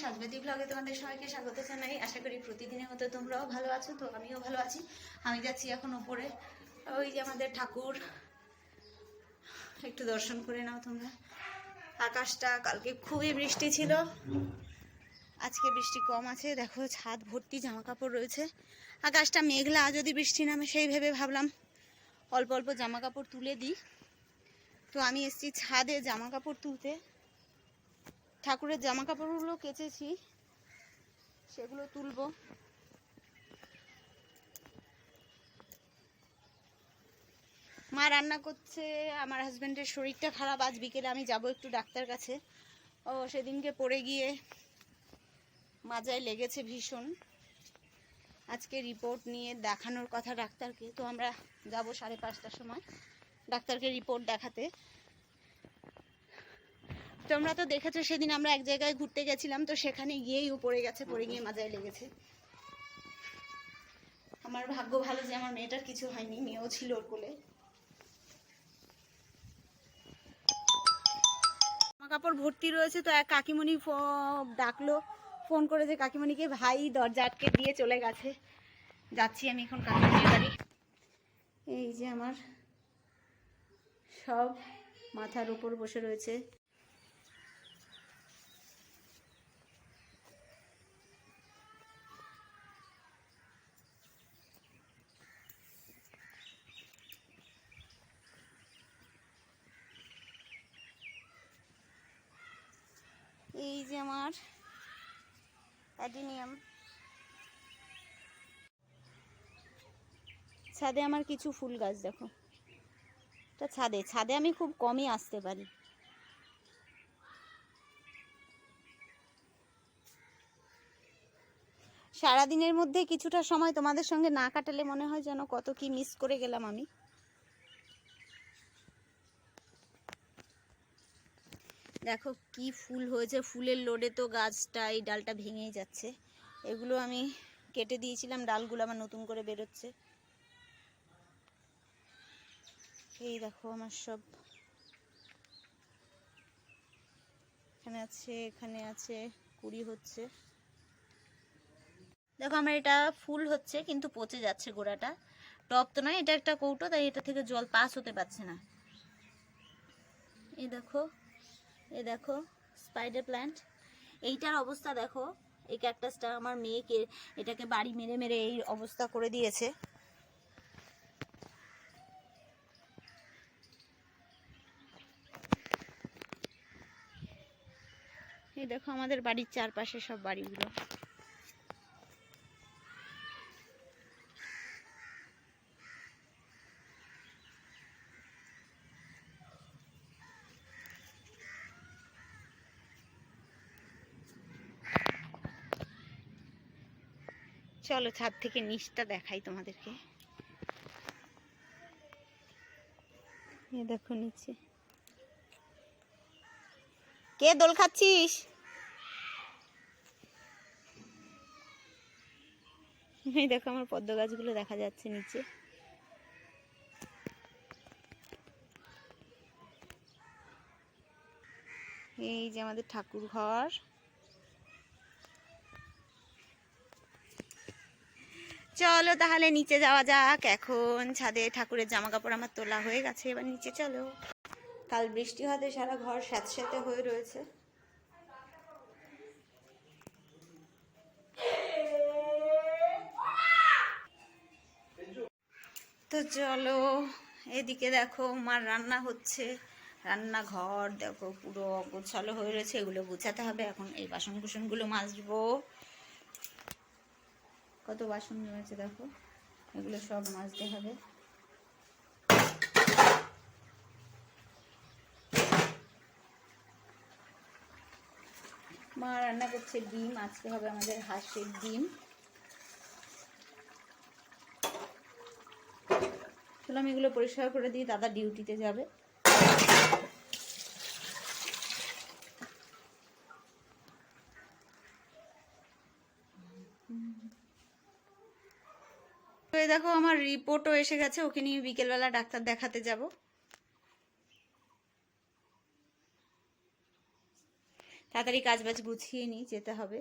সাজবাদি ব্লগে তোমাদের সবাইকে স্বাগত জানাই। আশা করি প্রতিদিনের মতো তোমরাও ভালো আছো, তো আমিও ভালো আছি। আমি যাচ্ছি এখন ওপরে। ওই যে আমাদের ঠাকুর। একটু দর্শন করে নাও তোমরা। আকাশটা কালকে খুবই বৃষ্টি ছিল। আজকে বৃষ্টি কম আছে। দেখো, ছাদ ভর্তি জামা কাপড় রয়েছে। আকাশটা মেঘলা, যদি বৃষ্টি নামে সেই ভেবে ভাবলাম, অল্প অল্প জামা কাপড় তুলে দিই। তো আমি এসেছি ছাদে জামা কাপড় তুলতে। ঠাকুরের জামা কাপড়গুলো কেচেছি, সেগুলো তুলবো। মা রান্না করছে, আমার হাজব্যান্ডের শরীরটা খারাপ, আজ বিকেলে আমি যাব একটু ডাক্তার কাছে। ও সেদিনকে পড়ে গিয়ে মাজায় লেগেছে ভীষণ। আজকে রিপোর্ট নিয়ে দেখানোর কথা ডাক্তারকে। তো আমরা যাব সাড়ে পাঁচটার সময় ডাক্তারকে রিপোর্ট দেখাতে। তোমরা তো দেখেছ, সেদিন আমরা এক জায়গায় ঘুরতে গেছিলাম, তো সেখানে গিয়েই ও পড়ে গেছে, পড়ে গিয়ে মাজায় লেগেছে। আমার ভাগ্য ভালো যে আমার মেয়েটার কিছু হয়নি, মেয়েও ছিল ওর কোলে। কাপড় ভর্তি রয়েছে, তো এক কাকিমণি ডাকলো, ফোন করে যে কাকিমণিকে, ভাই, দরজা আটকে দিয়ে চলে গেছে। যাচ্ছি আমি এখন কাকিমণির বাড়ি। এই যে আমার সব মাথার উপর বসে রয়েছে। এই যে আমার অ্যাডিনিয়াম। ছাদে আমার কিছু ফুল গাছ, দেখো। এটা ছাদে ছাদে আমি খুব কমই আসতে পারি। সারাদিনের মধ্যে কিছুটা সময় তোমাদের সঙ্গে না কাটালে মনে হয় যেন কত কি মিস করে গেলাম আমি। দেখো কি ফুল হয়েছে। ফুলের লোডে তো গাছটা, এই ডালটা ভেঙেই যাচ্ছে। এগুলো আমি কেটে দিয়েছিলাম, ডালগুলো আমার নতুন করে বেরোচ্ছে। এই দেখো আমার সব। এখানে আছে এখানে আছে, কুড়ি হচ্ছে। দেখো আমার এটা ফুল হচ্ছে, কিন্তু পচে যাচ্ছে গোড়াটা। টপ তো নয়, এটা একটা কৌটো, তাই এটা থেকে জল পাস হতে পারছে না। এই দেখো। এই দেখো স্পাইডার প্ল্যান্ট এইটার অবস্থা দেখো এই ক্যাকটাসটা আমার মেয়েকে এটাকে বাড়ি মেরে মেরে এই অবস্থা করে দিয়েছে। এই দেখো, আমাদের বাড়ির চারপাশে সব বাড়িগুলো। চলো ছাদ থেকে নিচটা দেখাই তোমাদেরকে। এ দেখো নিচে। কে দোল খাচ্ছিস? এই দেখো আমার পদ্ম গাছগুলো দেখা যাচ্ছে নিচে। এই যে আমাদের ঠাকুর ঘর। চলো তাহলে নিচে যাওয়া যাক। এখন ছাদে ঠাকুরের জামা কাপড় আমার তোলা হয়ে গেছে, এবার নিচে চলো। কাল বৃষ্টি হতে সারা ঘর স্যাঁতস্যাঁতে হয়ে রয়েছে। তো চলো, এদিকে দেখো মার রান্না হচ্ছে। রান্নাঘর দেখো পুরো গোছালো হয়ে রয়েছে, এগুলো গুছাতে হবে। এখন এই বাসন কুসনগুলো মাজবো। কত বাসন রয়েছে দেখো? এগুলো সব মাজতে হবে। মা রান্না করছে ডিম, আজকে হবে আমাদের হাঁসের ডিম। চলো আমি এগুলো পরিষ্কার করে দিই, দাদা ডিউটিতে যাবে। দেখো আমার রিপোর্টও এসে গেছে, ওকে নিয়ে বিকেলবেলা ডাক্তার দেখাতে যাব। তাড়াতাড়ি কাজ বাজ গুছিয়ে নিই, যেতে হবে।